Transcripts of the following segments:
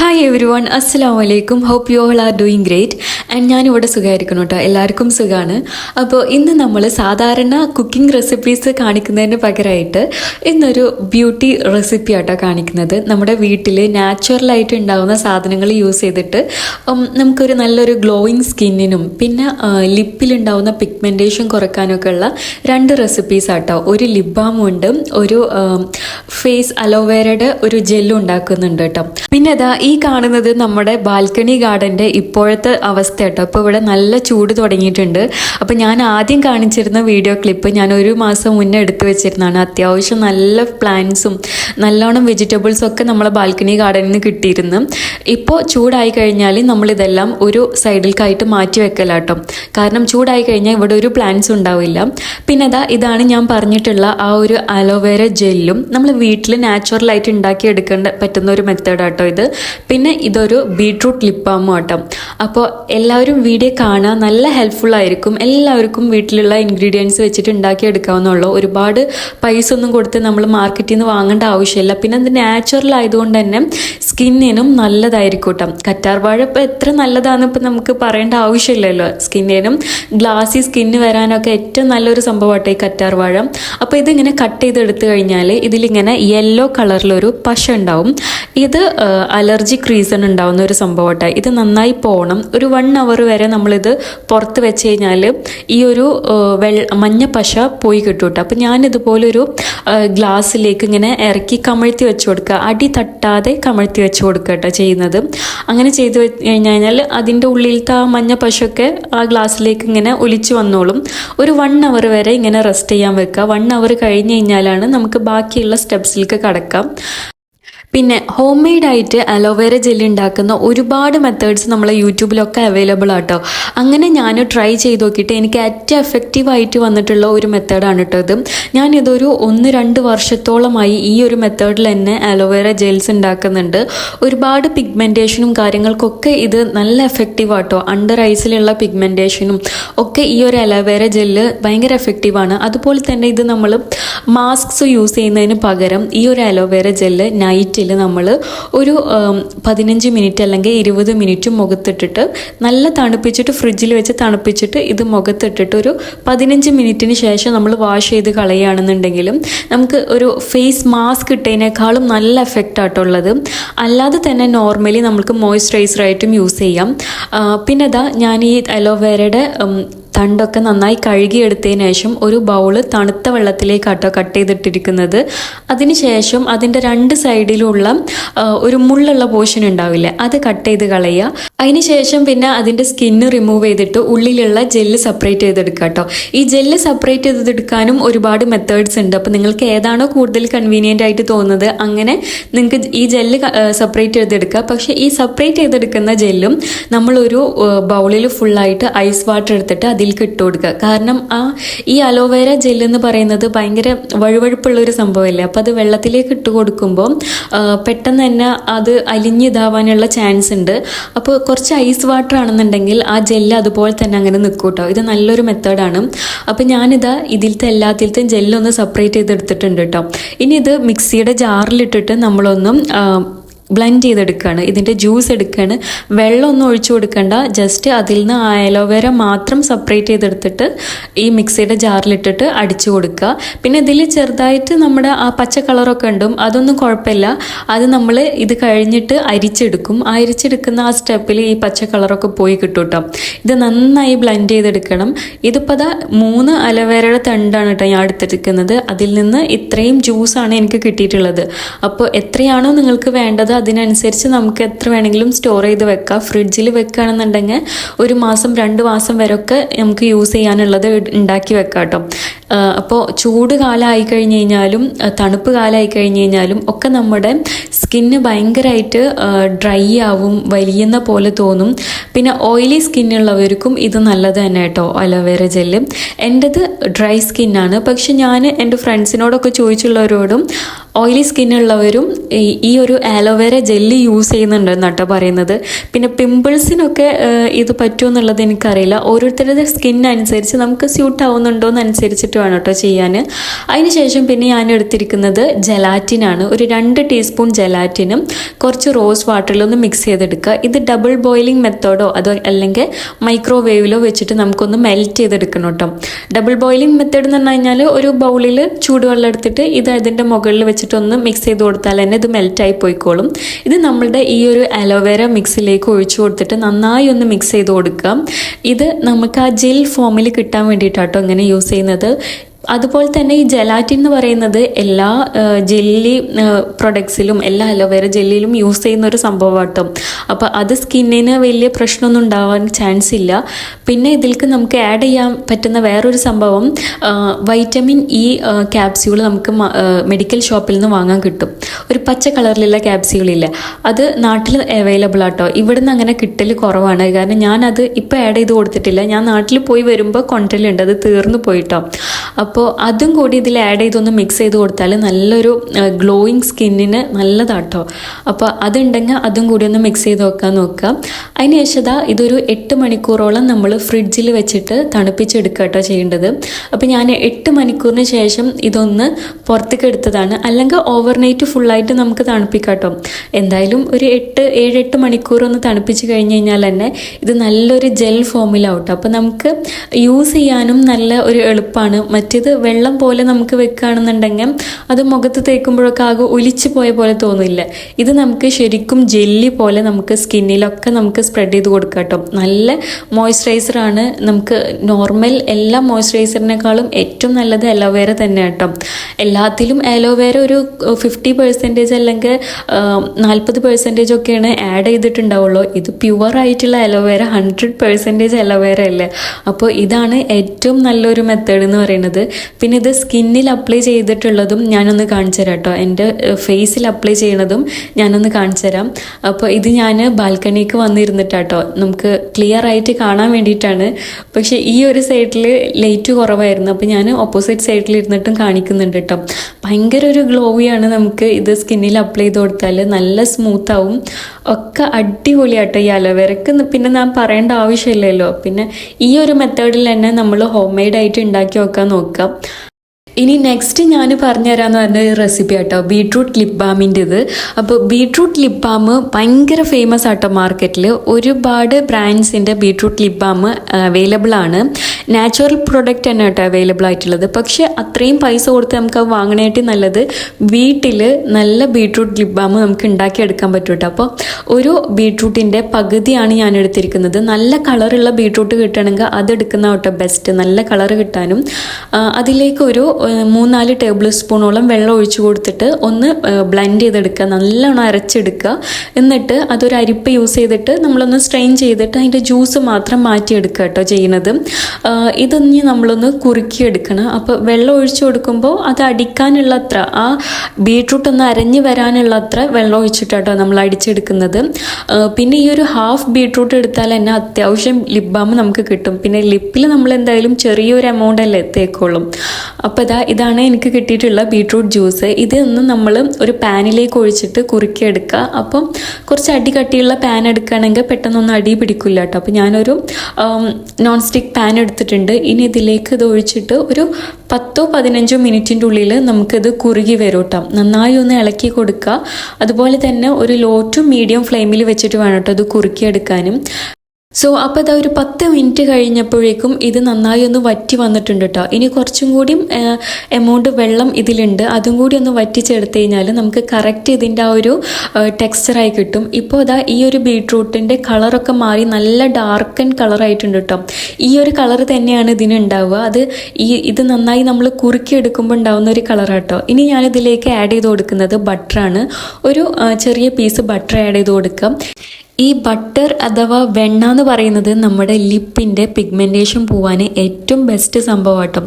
Hi every one അസ്സാം വലൈക്കും hope you all are doing great and ഞാനിവിടെ സുഖമായിരിക്കണം കേട്ടോ എല്ലാവർക്കും സുഖമാണ് അപ്പോൾ ഇന്ന് നമ്മൾ സാധാരണ കുക്കിംഗ് റെസിപ്പീസ് കാണിക്കുന്നതിന് പകരമായിട്ട് ഇന്നൊരു ബ്യൂട്ടി റെസിപ്പി ആട്ടോ കാണിക്കുന്നത്. നമ്മുടെ വീട്ടിൽ നാച്ചുറലായിട്ട് ഉണ്ടാകുന്ന സാധനങ്ങൾ യൂസ് ചെയ്തിട്ട് നമുക്കൊരു നല്ലൊരു ഗ്ലോയിങ് സ്കിന്നിനും പിന്നെ ലിപ്പിലുണ്ടാവുന്ന പിഗ്മെന്റേഷൻ കുറയ്ക്കാനൊക്കെ ഉള്ള രണ്ട് റെസിപ്പീസ് ആട്ടോ. ഒരു ലിപ് ബാമും ഉണ്ട് ഒരു ഫേസ് അലോവേരയുടെ ഒരു ജെല്ലും ഉണ്ടാക്കുന്നുണ്ട് കേട്ടോ പിന്നെ അതാ ഈ കാണുന്നത് നമ്മുടെ ബാൽക്കണി ഗാർഡന്റെ ഇപ്പോഴത്തെ അവസ്ഥ കേട്ടോ അപ്പോൾ ഇവിടെ നല്ല ചൂട് തുടങ്ങിയിട്ടുണ്ട്. അപ്പോൾ ഞാൻ ആദ്യം കാണിച്ചിരുന്ന വീഡിയോ ക്ലിപ്പ് ഞാൻ ഒരു മാസം മുന്നേ എടുത്തു വെച്ചിരുന്നതാണ്. അത്യാവശ്യം നല്ല പ്ലാന്റ്സും നല്ലോണം വെജിറ്റബിൾസും ഒക്കെ നമ്മളെ ബാൽക്കണി ഗാർഡനിൽ നിന്ന് കിട്ടിയിരുന്നു. ഇപ്പോൾ ചൂടായി കഴിഞ്ഞാൽ നമ്മളിതെല്ലാം ഒരു സൈഡിലേക്കായിട്ട് മാറ്റി വെക്കലാട്ടോ. കാരണം ചൂടായി കഴിഞ്ഞാൽ ഇവിടെ ഒരു പ്ലാന്റ്സ് ഉണ്ടാവില്ല. പിന്നെ അതാ ഇതാണ് ഞാൻ പറഞ്ഞിട്ടുള്ള ആ ഒരു അലോവേര ജെല്ലും. നമ്മൾ വീട്ടിൽ നാച്ചുറലായിട്ട് ഉണ്ടാക്കി എടുക്കേണ്ട പറ്റുന്ന ഒരു മെത്തേഡാട്ടോ ഇത്. പിന്നെ ഇതൊരു ബീട്രൂട്ട് ലിപ്പാമും ആട്ടോ. അപ്പോൾ എല്ലാവരും വീഡിയോ കാണാൻ നല്ല ഹെൽപ്ഫുൾ ആയിരിക്കും. എല്ലാവർക്കും വീട്ടിലുള്ള ഇൻഗ്രീഡിയൻസ് വെച്ചിട്ട് ഉണ്ടാക്കി എടുക്കാവുന്നുള്ളൂ ഒരുപാട് പൈസ ഒന്നും കൊടുത്ത് നമ്മൾ മാർക്കറ്റിൽ നിന്ന് വാങ്ങേണ്ട ആവശ്യമില്ല. പിന്നെ അത് നാച്ചുറൽ ആയതുകൊണ്ട് തന്നെ സ്കിന്നിനും നല്ലതായിരിക്കും കേട്ടോ കറ്റാർവാഴ ഇപ്പോൾ എത്ര നല്ലതാണെന്ന് ഇപ്പം നമുക്ക് പറയേണ്ട ആവശ്യമില്ലല്ലോ. സ്കിന്നിനും ഗ്ലാസി സ്കിന്ന് വരാനൊക്കെ ഏറ്റവും നല്ലൊരു സംഭവമാട്ടെ ഈ കറ്റാർവാഴ അപ്പോൾ ഇതിങ്ങനെ കട്ട് ചെയ്തെടുത്തു കഴിഞ്ഞാൽ ഇതിലിങ്ങനെ യെല്ലോ കളറിലൊരു പശ ഉണ്ടാവും. ഇത് അലർജിക് റീസൺ ഉണ്ടാവുന്ന ഒരു സംഭവമാട്ടെ ഇത് നന്നായി പോകണം ഒരു വൺ അവർ വരെ നമ്മളിത് പുറത്ത് വെച്ച് കഴിഞ്ഞാൽ ഈ ഒരു വെള്ള മഞ്ഞ പശ പോയി കിട്ടും കേട്ടോ അപ്പം ഞാനിതുപോലൊരു ഗ്ലാസ്സിലേക്ക് ഇങ്ങനെ ഇറക്കി കമഴ്ത്തി വെച്ച് കൊടുക്കുക അടി തട്ടാതെ കമഴ്ത്തി വെച്ച് കൊടുക്കുക കേട്ടോ ചെയ്യുന്നത്. അങ്ങനെ ചെയ്ത് കഴിഞ്ഞ് കഴിഞ്ഞാൽ അതിന്റെ ഉള്ളിലത്തെ ആ മഞ്ഞ പശയൊക്കെ ആ ഗ്ലാസ്സിലേക്ക് ഇങ്ങനെ ഒലിച്ചു വന്നോളും. ഒരു വൺ അവർ വരെ ഇങ്ങനെ റെസ്റ്റ് ചെയ്യാൻ വെക്കുക വൺ അവർ കഴിഞ്ഞ് കഴിഞ്ഞാലാണ് നമുക്ക് ബാക്കിയുള്ള സ്റ്റെപ്സിലേക്ക് കടക്കാം. പിന്നെ ഹോം മെയ്ഡ് ആയിട്ട് അലോവേര ജെല്ലി ഉണ്ടാക്കുന്ന ഒരുപാട് മെത്തേഡ്സ് നമ്മളെ യൂട്യൂബിലൊക്കെ അവൈലബിൾ ആട്ടോ. അങ്ങനെ ഞാൻ ട്രൈ ചെയ്ത് നോക്കിയിട്ട് എനിക്ക് ഏറ്റവും എഫക്റ്റീവായിട്ട് വന്നിട്ടുള്ള ഒരു മെത്തേഡാണ് കേട്ടോ ഇത്. ഞാനിതൊരു ഒന്ന് രണ്ട് വർഷത്തോളമായി ഈ ഒരു മെത്തേഡിൽ തന്നെ അലോവേര ജെൽസ് ഉണ്ടാക്കുന്നുണ്ട്. ഒരുപാട് പിഗ്മെന്റേഷനും കാര്യങ്ങൾക്കൊക്കെ ഇത് നല്ല എഫക്റ്റീവ് ആട്ടോ. അണ്ടർ ഐസിലുള്ള പിഗ്മെന്റേഷനും ഒക്കെ ഈ ഒരു അലോവേര ജെല്ല് ഭയങ്കര എഫക്റ്റീവാണ് അതുപോലെ തന്നെ ഇത് നമ്മൾ മാസ്ക്സ് യൂസ് ചെയ്യുന്നതിന് പകരം ഈ ഒരു അലോവേര ജെല്ല് നൈറ്റിൽ നമ്മൾ ഒരു പതിനഞ്ച് മിനിറ്റ് അല്ലെങ്കിൽ ഇരുപത് മിനിറ്റ് മുഖത്തിട്ടിട്ട് നല്ല തണുപ്പിച്ചിട്ട് ഫ്രിഡ്ജിൽ വെച്ച് തണുപ്പിച്ചിട്ട് ഇത് മുഖത്തിട്ടിട്ട് ഒരു പതിനഞ്ച് മിനിറ്റിന് ശേഷം നമ്മൾ വാഷ് ചെയ്ത് കളയുകയാണെന്നുണ്ടെങ്കിലും നമുക്ക് ഒരു ഫേസ് മാസ്ക് ഇട്ടതിനേക്കാളും നല്ല എഫക്റ്റ് ആയിട്ടുള്ളത് അല്ലാതെ തന്നെ നോർമലി നമുക്ക് മോയ്സ്ചറൈസറായിട്ടും യൂസ് ചെയ്യാം. പിന്നെ അതാ ഞാൻ ഈ അലോവേരയുടെ തണ്ടൊക്കെ നന്നായി കഴുകിയെടുത്തതിന് ശേഷം ഒരു ബൗൾ തണുത്ത വെള്ളത്തിലേക്കാട്ടോ കട്ട് ചെയ്തിട്ടിരിക്കുന്നത്. അതിനുശേഷം അതിന്റെ രണ്ട് സൈഡിലുള്ള ഒരു മുള്ളുള്ള പോർഷൻ ഉണ്ടാവില്ല. അത് കട്ട് ചെയ്ത് കളയുക. അതിനുശേഷം പിന്നെ അതിന്റെ സ്കിന്ന് റിമൂവ് ചെയ്തിട്ട് ഉള്ളിലുള്ള ജെല്ല് സെപ്പറേറ്റ് ചെയ്തെടുക്കുക കേട്ടോ ഈ ജെല്ല് സെപ്പറേറ്റ് ചെയ്തെടുക്കാനും ഒരുപാട് മെത്തേഡ്സ് ഉണ്ട്. അപ്പോൾ നിങ്ങൾക്ക് ഏതാണോ കൂടുതൽ കൺവീനിയന്റ് ആയിട്ട് തോന്നുന്നത് അങ്ങനെ നിങ്ങൾക്ക് ഈ ജെല്ല് സെപ്പറേറ്റ് ചെയ്തെടുക്കുക. പക്ഷേ ഈ സെപ്പറേറ്റ് ചെയ്തെടുക്കുന്ന ജെല്ലും നമ്മളൊരു ബൗളിൽ ഫുള്ളായിട്ട് ഐസ് വാട്ടർ എടുത്തിട്ട് അതിലേക്ക് ഇട്ട് കൊടുക്കുക. കാരണം ആ ഈ അലോവേര ജെല്ല് എന്ന് പറയുന്നത് ഭയങ്കര വഴുവഴുപ്പുള്ള ഒരു സംഭവമല്ലേ? അപ്പോൾ അത് വെള്ളത്തിലേക്ക് ഇട്ട് കൊടുക്കുമ്പോൾ പെട്ടെന്ന് തന്നെ അത് അലിഞ്ഞിതാവാനുള്ള ചാൻസ് ഉണ്ട്. അപ്പോൾ കുറച്ച് ഐസ് വാട്ടർ ആണെന്നുണ്ടെങ്കിൽ ആ ജെല്ല് അതുപോലെ തന്നെ അങ്ങനെ നിൽക്കും കേട്ടോ ഇത് നല്ലൊരു മെത്തേഡാണ് അപ്പോൾ ഞാനിതാ ഇതിലത്തെ എല്ലാത്തിലത്തെയും ജെല്ലൊന്ന് സെപ്പറേറ്റ് ചെയ്തെടുത്തിട്ടുണ്ട് കേട്ടോ ഇനി ഇത് മിക്സിയുടെ ജാറിലിട്ടിട്ട് നമ്മളൊന്നും ബ്ലെൻഡ് ചെയ്തെടുക്കുകയാണ് ഇതിന്റെ ജ്യൂസ് എടുക്കുകയാണ് വെള്ളമൊന്നും ഒഴിച്ചു കൊടുക്കണ്ട. ജസ്റ്റ് അതിൽ നിന്ന് അലോവേര മാത്രം സെപ്പറേറ്റ് ചെയ്തെടുത്തിട്ട് ഈ മിക്സിയുടെ ജാറിലിട്ടിട്ട് അടിച്ചു കൊടുക്കുക. പിന്നെ ഇതിൽ ചെറുതായിട്ട് നമ്മുടെ ആ പച്ച കളറൊക്കെ ഉണ്ടും. അതൊന്നും കുഴപ്പമില്ല. അത് നമ്മൾ ഇത് കഴിഞ്ഞിട്ട് അരിച്ചെടുക്കും. അരിച്ചെടുക്കുന്ന ആ സ്റ്റെപ്പിൽ ഈ പച്ച കളറൊക്കെ പോയി കിട്ടും കേട്ടോ ഇത് നന്നായി ബ്ലെൻഡ് ചെയ്തെടുക്കണം. ഇതിപ്പോൾ അതാ മൂന്ന് അലോവേരയുടെ തണ്ടാണ് കേട്ടോ ഞാൻ എടുത്തിരിക്കുന്നത്. അതിൽ നിന്ന് ഇത്രയും ജ്യൂസാണ് എനിക്ക് കിട്ടിയിട്ടുള്ളത്. അപ്പോൾ എത്രയാണോ നിങ്ങൾക്ക് വേണ്ടത് അതിനനുസരിച്ച് നമുക്ക് എത്ര വേണമെങ്കിലും സ്റ്റോർ ചെയ്ത് വെക്കാം. ഫ്രിഡ്ജിൽ വെക്കുകയാണെന്നുണ്ടെങ്കിൽ ഒരു മാസം രണ്ട് മാസം വരെയൊക്കെ നമുക്ക് യൂസ് ചെയ്യാനുള്ളത് ഉണ്ടാക്കി വെക്കാം കേട്ടോ. അപ്പോൾ ചൂട് കാലമായി കഴിഞ്ഞ് കഴിഞ്ഞാലും തണുപ്പ് കാലമായി കഴിഞ്ഞ് കഴിഞ്ഞാലും ഒക്കെ നമ്മുടെ സ്കിന്ന് ഭയങ്കരമായിട്ട് ഡ്രൈ ആവും വലിയുന്ന പോലെ തോന്നും. പിന്നെ ഓയിലി സ്കിന്നുള്ളവർക്കും ഇത് നല്ലത് തന്നെ കേട്ടോ അലോവേര ജെല്ല് എന്റെത് ഡ്രൈ സ്കിന്നാണ് പക്ഷെ ഞാൻ എന്റെ ഫ്രണ്ട്സിനോടൊക്കെ ചോദിച്ചുള്ളവരോടും ഓയിലി സ്കിന്നുള്ളവരും ഈ ഒരു ആലോവേര അലോവേര ജെല്ലി യൂസ് ചെയ്യുന്നുണ്ട് എന്നാട്ടോ പറയുന്നത്. പിന്നെ പിമ്പിൾസിനൊക്കെ ഇത് പറ്റുമോ എന്നുള്ളത് എനിക്കറിയില്ല. ഓരോരുത്തരുടെ സ്കിൻ അനുസരിച്ച് നമുക്ക് സ്യൂട്ട് ആവുന്നുണ്ടോ എന്നനുസരിച്ചിട്ട് വേണം കേട്ടോ ചെയ്യാൻ അതിനുശേഷം പിന്നെ ഞാൻ എടുത്തിരിക്കുന്നത് ജലാറ്റിനാണ് ഒരു രണ്ട് ടീസ്പൂൺ ജലാറ്റിനും കുറച്ച് റോസ് വാട്ടറിലൊന്ന് മിക്സ് ചെയ്തെടുക്കുക. ഇത് ഡബിൾ ബോയിലിംഗ് മെത്തേഡോ അതോ അല്ലെങ്കിൽ മൈക്രോവേവിലോ വെച്ചിട്ട് നമുക്കൊന്ന് മെൽറ്റ് ചെയ്തെടുക്കണം കേട്ടോ. ഡബിൾ ബോയിലിംഗ് മെത്തേഡ് എന്ന് പറഞ്ഞു കഴിഞ്ഞാൽ ഒരു ബൗളിൽ ചൂടുവെള്ളം എടുത്തിട്ട് ഇത് അതിന്റെ മുകളിൽ വെച്ചിട്ടൊന്ന് മിക്സ് ചെയ്ത് കൊടുത്താൽ തന്നെ ഇത് മെൽറ്റായി പോയിക്കോളും. ഇത് നമ്മളുടെ ഈ ഒരു അലോവേര മിക്സിലേക്ക് ഒഴിച്ചു കൊടുത്തിട്ട് നന്നായി ഒന്ന് മിക്സ് ചെയ്ത് കൊടുക്കാം ഇത് നമുക്ക് ആ ജെൽ ഫോമിൽ കിട്ടാൻ വേണ്ടിയിട്ടാട്ടോ ഇങ്ങനെ യൂസ് ചെയ്യുന്നത്. അതുപോലെ തന്നെ ഈ ജെലാറ്റിൻ എന്ന് പറയുന്നത് എല്ലാ ജെല്ലി പ്രൊഡക്ട്സിലും എല്ലാ അലോവേര ജെല്ലിലും യൂസ് ചെയ്യുന്ന ഒരു സംഭവം കേട്ടോ അപ്പോൾ അത് സ്കിന്നിന് വലിയ പ്രശ്നമൊന്നും ഉണ്ടാവാൻ ചാൻസ് ഇല്ല. പിന്നെ ഇതിൽക്ക് നമുക്ക് ആഡ് ചെയ്യാൻ പറ്റുന്ന വേറൊരു സംഭവം വൈറ്റമിൻ ഇ ക്യാപ്സ്യൂൾ നമുക്ക് മെഡിക്കൽ ഷോപ്പിൽ നിന്ന് വാങ്ങാൻ കിട്ടും. ഒരു പച്ച കളറിലുള്ള ക്യാപ്സ്യൂളില്ല അത് നാട്ടിൽ അവൈലബിൾ ആട്ടോ. ഇവിടുന്ന് അങ്ങനെ കിട്ടൽ കുറവാണ്. കാരണം ഞാനത് ഇപ്പോൾ ആഡ് ചെയ്ത് കൊടുത്തിട്ടില്ല. ഞാൻ നാട്ടിൽ പോയി വരുമ്പോൾ കൊണ്ടലുണ്ട് അത് തീർന്നു പോയിട്ടോ. അപ്പോൾ അതും കൂടി ഇതിൽ ആഡ് ചെയ്തൊന്ന് മിക്സ് ചെയ്ത് കൊടുത്താൽ നല്ലൊരു ഗ്ലോയിങ് സ്കിന്നിന് നല്ലതാട്ടോ. അപ്പോൾ അതുണ്ടെങ്കിൽ അതും കൂടി ഒന്ന് മിക്സ് ചെയ്ത് നോക്കാൻ നോക്കുക അതിന് ശേഷം ഇതൊരു എട്ട് മണിക്കൂറോളം നമ്മൾ ഫ്രിഡ്ജിൽ വെച്ചിട്ട് തണുപ്പിച്ചെടുക്കുക കേട്ടോ ചെയ്യേണ്ടത്. അപ്പോൾ ഞാൻ എട്ട് മണിക്കൂറിന് ശേഷം ഇതൊന്ന് പുറത്തേക്ക് എടുത്തതാണ്. അല്ലെങ്കിൽ ഓവർനൈറ്റ് ഫുള്ളായിട്ട് നമുക്ക് തണുപ്പിക്കാട്ടോ. എന്തായാലും ഒരു എട്ട് ഏഴെട്ട് മണിക്കൂർ ഒന്ന് തണുപ്പിച്ച് കഴിഞ്ഞ് കഴിഞ്ഞാൽ തന്നെ ഇത് നല്ലൊരു ജെൽ ഫോമിലാവട്ടോ അപ്പോൾ നമുക്ക് യൂസ് ചെയ്യാനും നല്ല ഒരു എളുപ്പമാണ് മറ്റേത് വെള്ളം പോലെ നമുക്ക് വെക്കുകയാണെന്നുണ്ടെങ്കിൽ അത് മുഖത്ത് തേക്കുമ്പോഴൊക്കെ ആകെ ഒലിച്ചു പോയ പോലെ തോന്നില്ല. ഇത് നമുക്ക് ശരിക്കും ജെല്ലി പോലെ നമുക്ക് സ്കിന്നിലൊക്കെ നമുക്ക് സ്പ്രെഡ് ചെയ്ത് കൊടുക്കാം കേട്ടോ. നല്ല മോയ്സ്ചറൈസറാണ് നമുക്ക് നോർമൽ എല്ലാ മോയ്സ്ചറൈസറിനേക്കാളും ഏറ്റവും നല്ലത് അലോവേര തന്നെ കേട്ടോ. എല്ലാത്തിലും അലോവേര ഒരു ഫിഫ്റ്റി പെർസെന്റേജ് അല്ലെങ്കിൽ നാൽപ്പത് പെർസെന്റേജ് ഒക്കെയാണ് ആഡ് ചെയ്തിട്ടുണ്ടാവുള്ളൂ. ഇത് പ്യുവർ ആയിട്ടുള്ള അലോവേര ഹൺഡ്രഡ് പെർസെന്റേജ് അലോവേര അല്ലേ? അപ്പോൾ ഇതാണ് ഏറ്റവും നല്ലൊരു മെത്തേഡ് എന്ന് പറയുന്നത്. പിന്നെ ഇത് സ്കിന്നിൽ അപ്ലൈ ചെയ്തിട്ടുള്ളതും ഞാനൊന്ന് കാണിച്ചു തരാം കേട്ടോ. എന്റെ ഫേസിൽ അപ്ലൈ ചെയ്യണതും ഞാനൊന്ന് കാണിച്ചു തരാം. അപ്പോൾ ഇത് ഞാൻ ബാൽക്കണിക്ക് വന്നിരുന്നിട്ടാട്ടോ നമുക്ക് ക്ലിയർ ആയിട്ട് കാണാൻ വേണ്ടിയിട്ടാണ്. പക്ഷേ ഈ ഒരു സൈഡിൽ ലൈറ്റ് കുറവായിരുന്നു. അപ്പോൾ ഞാൻ ഓപ്പോസിറ്റ് സൈഡിൽ ഇരുന്നിട്ടും കാണിക്കുന്നുണ്ട് കേട്ടോ. ഭയങ്കര ഒരു ഗ്ലോവിയാണ് നമുക്ക് ഇത് സ്കിന്നിൽ അപ്ലൈ ചെയ്ത് കൊടുത്താൽ നല്ല സ്മൂത്ത് ആവും. ഒക്കെ അടിപൊളിയാട്ടോ ഈ അലോവേരക്ക്. പിന്നെ ഞാൻ പറയേണ്ട ആവശ്യമില്ലല്ലോ. പിന്നെ ഈ ഒരു മെത്തേഡിൽ തന്നെ നമ്മൾ ഹോം മെയ്ഡ് ആയിട്ട് ഉണ്ടാക്കി വെക്കാൻ നോക്കാം. ഇനി നെക്സ്റ്റ് ഞാൻ പറഞ്ഞുതരാമെന്ന് പറഞ്ഞ റെസിപ്പി ആട്ടോ. ബീട്രൂട്ട് ലിപ് ബാമിന്റെത് അപ്പോൾ ബീട്രൂട്ട് ലിപ് ബാം ഭയങ്കര ഫേമസ് ആട്ടോ മാർക്കറ്റിൽ ഒരുപാട് ബ്രാൻഡ്സിന്റെ ബീട്രൂട്ട് ലിപ് ബാം അവൈലബിൾ ആണ്. നാച്ചുറൽ പ്രൊഡക്റ്റ് തന്നെ കേട്ടോ അവൈലബിൾ ആയിട്ടുള്ളത്. പക്ഷേ അത്രയും പൈസ കൊടുത്ത് നമുക്ക് അത് വാങ്ങണേട്ടി നല്ലത് വീട്ടിൽ നല്ല ബീട്രൂട്ട് ലിപ് ബാം നമുക്ക് ഉണ്ടാക്കിയെടുക്കാൻ പറ്റും കേട്ടോ. അപ്പോൾ ഒരു ബീട്രൂട്ടിന്റെ പകുതിയാണ് ഞാൻ എടുത്തിരിക്കുന്നത്. നല്ല കളറുള്ള ബീട്രൂട്ട് കിട്ടണമെങ്കിൽ അതെടുക്കുന്ന കേട്ടോ ബെസ്റ്റ് നല്ല കളർ കിട്ടാനും. അതിലേക്ക് ഒരു മൂന്നാൽ ടേബിൾ സ്പൂണോളം വെള്ളം ഒഴിച്ചു കൊടുത്തിട്ട് ഒന്ന് ബ്ലെൻഡ് ചെയ്തെടുക്കുക. നല്ലോണം അരച്ചെടുക്കുക. എന്നിട്ട് അതൊരു അരിപ്പ് യൂസ് ചെയ്തിട്ട് നമ്മളൊന്ന് സ്ട്രെയിൻ ചെയ്തിട്ട് അതിന്റെ ജ്യൂസ് മാത്രം മാറ്റിയെടുക്കുക കേട്ടോ ചെയ്യുന്നത്. ഇതൊന്ന് നമ്മളൊന്ന് കുറുക്കിയെടുക്കണം. അപ്പോൾ വെള്ളം ഒഴിച്ചു കൊടുക്കുമ്പോൾ അത് അടിക്കാനുള്ള അത്ര ആ ബീട്രൂട്ട് ഒന്ന് അരഞ്ഞ് വരാനുള്ള അത്ര വെള്ളം ഒഴിച്ചിട്ടാട്ടോ നമ്മൾ അടിച്ചെടുക്കുന്നത്. പിന്നെ ഈ ഒരു ഹാഫ് ബീട്രൂട്ട് എടുത്താൽ തന്നെ അത്യാവശ്യം ലിപ് ബാം നമുക്ക് കിട്ടും. പിന്നെ ലിപ്പിൽ നമ്മൾ എന്തായാലും ചെറിയൊരു എമൗണ്ട് അല്ലേ തേക്കോളും അപ്പോൾ ഇതാ ഇതാണ് എനിക്ക് കിട്ടിയിട്ടുള്ള ബീട്രൂട്ട് ജ്യൂസ്. ഇത് ഒന്ന് നമ്മൾ ഒരു പാനിലേക്ക് ഒഴിച്ചിട്ട് കുറുക്കിയെടുക്കുക അപ്പം കുറച്ച് അടി കട്ടിയുള്ള പാൻ എടുക്കുകയാണെങ്കിൽ പെട്ടെന്നൊന്നും അടി പിടിക്കില്ല കേട്ടോ അപ്പോൾ ഞാനൊരു നോൺ സ്റ്റിക്ക് പാൻ എടുത്തിട്ടുണ്ട് ഇനി ഇതിലേക്ക് ഇത് ഒഴിച്ചിട്ട് ഒരു പത്തോ പതിനഞ്ചോ മിനിറ്റിന്റെ ഉള്ളിൽ നമുക്കിത് കുറുകി വരും കേട്ടോ. നന്നായി ഒന്ന് ഇളക്കി കൊടുക്കുക. അതുപോലെ തന്നെ ഒരു ലോ ടു മീഡിയം ഫ്ലെയിമിൽ വെച്ചിട്ട് വേണം കേട്ടോ അത് കുറുക്കിയെടുക്കാനും. സോ അപ്പോൾ അതാ ഒരു പത്ത് മിനിറ്റ് കഴിഞ്ഞപ്പോഴേക്കും ഇത് നന്നായി ഒന്ന് വറ്റി വന്നിട്ടുണ്ട് കേട്ടോ ഇനി കുറച്ചും കൂടി എമൗണ്ട് വെള്ളം ഇതിലുണ്ട്. അതും കൂടി ഒന്ന് വറ്റിച്ചെടുത്ത് കഴിഞ്ഞാൽ നമുക്ക് കറക്റ്റ് ഇതിന്റെ ആ ഒരു ടെക്സ്ചറായി കിട്ടും. ഇപ്പോൾ അതാ ഈ ഒരു ബീട്രൂട്ടിന്റെ കളറൊക്കെ മാറി നല്ല ഡാർക്ക് ആൻഡ് കളറായിട്ടുണ്ട് കേട്ടോ ഈ ഒരു കളർ തന്നെയാണ് ഇതിന് ഉണ്ടാവുക. അത് ഈ ഇത് നന്നായി നമ്മൾ കുറുക്കി എടുക്കുമ്പോൾ ഉണ്ടാവുന്ന ഒരു കളറാണ് കേട്ടോ ഇനി ഞാനിതിലേക്ക് ആഡ് ചെയ്ത് കൊടുക്കുന്നത് ബട്ടറാണ് ഒരു ചെറിയ പീസ് ബട്ടർ ആഡ് ചെയ്ത് കൊടുക്കാം. ഈ ബട്ടർ അഥവാ വെണ്ണ എന്ന് പറയുന്നത് നമ്മുടെ ലിപ്പിന്റെ പിഗ്മെന്റേഷൻ പോവാൻ ഏറ്റവും ബെസ്റ്റ് സംഭവമാട്ടോ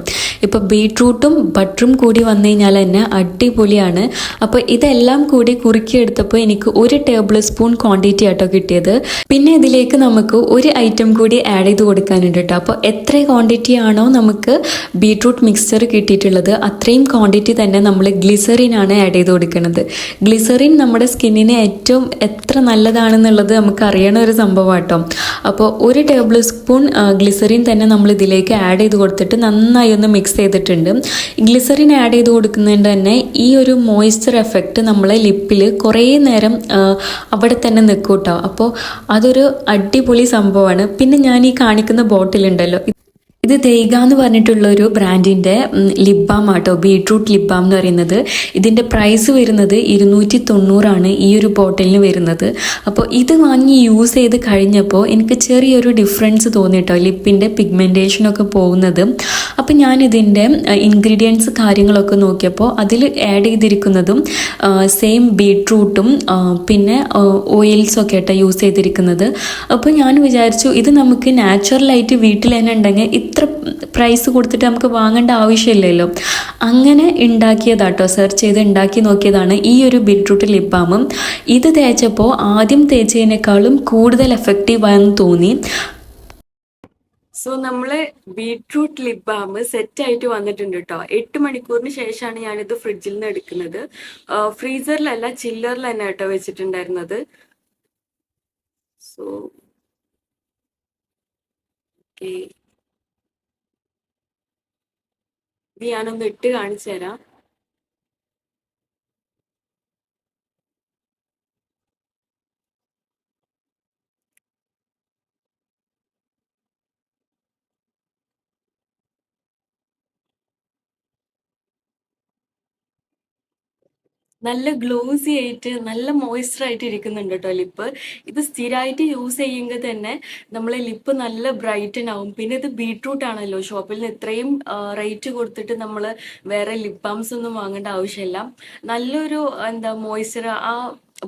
ഇപ്പോൾ ബീട്രൂട്ടും ബട്ടറും കൂടി വന്നു കഴിഞ്ഞാൽ തന്നെ അടിപൊളിയാണ്. അപ്പോൾ ഇതെല്ലാം കൂടി കുറുക്കിയെടുത്തപ്പോൾ എനിക്ക് ഒരു ടേബിൾ സ്പൂൺ ക്വാണ്ടിറ്റി ആട്ടോ കിട്ടിയത്. പിന്നെ ഇതിലേക്ക് നമുക്ക് ഒരു ഐറ്റം കൂടി ആഡ് ചെയ്ത് കൊടുക്കാനുണ്ട് കേട്ടോ അപ്പോൾ എത്ര ക്വാണ്ടിറ്റി ആണോ നമുക്ക് ബീട്രൂട്ട് മിക്സ്ചർ കിട്ടിയിട്ടുള്ളത് അത്രയും ക്വാണ്ടിറ്റി തന്നെ നമ്മൾ ഗ്ലിസറിൻ ആണ് ആഡ് ചെയ്ത് കൊടുക്കുന്നത് ഗ്ലിസറിൻ നമ്മുടെ സ്കിന്നിന് ഏറ്റവും എത്ര നല്ലതാണെന്നുള്ളത് നമുക്ക് അറിയണ ഒരു സംഭവം കേട്ടോ അപ്പോൾ ഒരു ടേബിൾ സ്പൂൺ ഗ്ലിസറിൻ തന്നെ നമ്മൾ ഇതിലേക്ക് ആഡ് ചെയ്ത് കൊടുത്തിട്ട് നന്നായി ഒന്ന് മിക്സ് ചെയ്തിട്ടുണ്ട്. ഗ്ലിസറിൻ ആഡ് ചെയ്ത് കൊടുക്കുന്നതിന്റെ തന്നെ ഈ ഒരു മോയ്സ്ചർ എഫക്റ്റ് നമ്മളെ ലിപ്പിൽ കുറേ നേരം അവിടെ തന്നെ നിൽക്കും കേട്ടോ അപ്പോൾ അതൊരു അടിപൊളി സംഭവമാണ്. പിന്നെ ഞാൻ ഈ കാണിക്കുന്ന ബോട്ടിലുണ്ടല്ലോ ഇത് തേയ്ഗ എന്ന് പറഞ്ഞിട്ടുള്ള ഒരു ബ്രാൻഡിന്റെ ലിപ് ബാം ആട്ടോ ബീട്രൂട്ട് ലിപ് ബാം എന്ന് പറയുന്നത്. ഇതിന്റെ പ്രൈസ് വരുന്നത് ഇരുന്നൂറ്റി തൊണ്ണൂറാണ് ഈ ഒരു ബോട്ടിലിന് വരുന്നത്. അപ്പോൾ ഇത് വാങ്ങി യൂസ് ചെയ്ത് കഴിഞ്ഞപ്പോൾ എനിക്ക് ചെറിയൊരു ഡിഫറൻസ് തോന്നി കേട്ടോ ലിപ്പിന്റെ പിഗ്മെന്റേഷനൊക്കെ പോകുന്നത്. അപ്പോൾ ഞാൻ ഇതിന്റെ ഇൻഗ്രീഡിയൻസ് കാര്യങ്ങളൊക്കെ നോക്കിയപ്പോൾ അതിൽ ആഡ് ചെയ്തിരിക്കുന്നതും സെയിം ബീട്രൂട്ടും പിന്നെ ഓയിൽസൊക്കെ ആയിട്ടാണ് യൂസ് ചെയ്തിരിക്കുന്നത്. അപ്പോൾ ഞാൻ വിചാരിച്ചു ഇത് നമുക്ക് നാച്ചുറലായിട്ട് വീട്ടിൽ തന്നെ ഉണ്ടെങ്കിൽ ഇത്ര പ്രൈസ് കൊടുത്തിട്ട് നമുക്ക് വാങ്ങേണ്ട ആവശ്യമില്ലല്ലോ. അങ്ങനെ ഉണ്ടാക്കിയതാട്ടോ സെർച്ച് ചെയ്ത് ഉണ്ടാക്കി നോക്കിയതാണ് ഈ ഒരു ബീട്രൂട്ട് ലിപ് ബാമും ഇത് തേച്ചപ്പോൾ ആദ്യം തേച്ചതിനേക്കാളും കൂടുതൽ എഫക്റ്റീവ് ആയെന്ന് തോന്നി. സോ നമ്മൾ ബീട്രൂട്ട് ലിപ് ബാം സെറ്റ് ആയിട്ട് വന്നിട്ടുണ്ട് കേട്ടോ എട്ട് മണിക്കൂറിന് ശേഷമാണ് ഞാനിത് ഫ്രിഡ്ജിൽ നിന്ന് എടുക്കുന്നത്. ഫ്രീസറിലല്ല ചില്ലറിൽ തന്നെ കേട്ടോ വെച്ചിട്ടുണ്ടായിരുന്നത്. സോ ഓക്കെ ഇത് ഞാനൊന്ന് ഇട്ട് കാണിച്ചു തരാം. നല്ല ഗ്ലോസി ആയിട്ട് നല്ല മോയ്സ്ചർ ആയിട്ട് ഇരിക്കുന്നുണ്ട് കേട്ടോ ലിപ്പ്. ഇത് സ്ഥിരമായിട്ട് യൂസ് ചെയ്യുമ്പോൾ തന്നെ നമ്മളെ ലിപ്പ് നല്ല ബ്രൈറ്റൻ ആവും. പിന്നെ ഇത് ബീട്രൂട്ട് ആണല്ലോ. ഷോപ്പിൽ നിന്ന് ഇത്രയും റേറ്റ് കൊടുത്തിട്ട് നമ്മൾ വേറെ ലിപ് ബാംസ് ഒന്നും വാങ്ങേണ്ട ആവശ്യമില്ല. നല്ലൊരു എന്താ മോയ്സ്ചർ ആ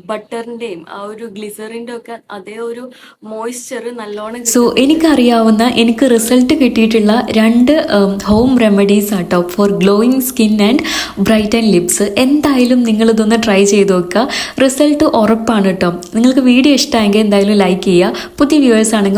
ബട്ടറിന്റെയും ആ ഒരു ഗ്ലിസറിന്റെ ഒക്കെ അതേ ഒരു മോയ്സ്ചർ നല്ലോണം സോ എനിക്കറിയാവുന്ന എനിക്ക് റിസൾട്ട് കിട്ടിയിട്ടുള്ള രണ്ട് ഹോം റെമഡീസ് ആ top for glowing skin and bright and lips എന്തായാലും നിങ്ങൾ ഇതൊന്ന് ട്രൈ ചെയ്ത് നോക്കുക. റിസൾട്ട് ഉറപ്പാണ് കേട്ടോ നിങ്ങൾക്ക് വീഡിയോ ഇഷ്ടമായെങ്കിൽ എന്തായാലും ലൈക്ക് ചെയ്യുക. പുതിയ വ്യൂവേഴ്സ് ആണെങ്കിൽ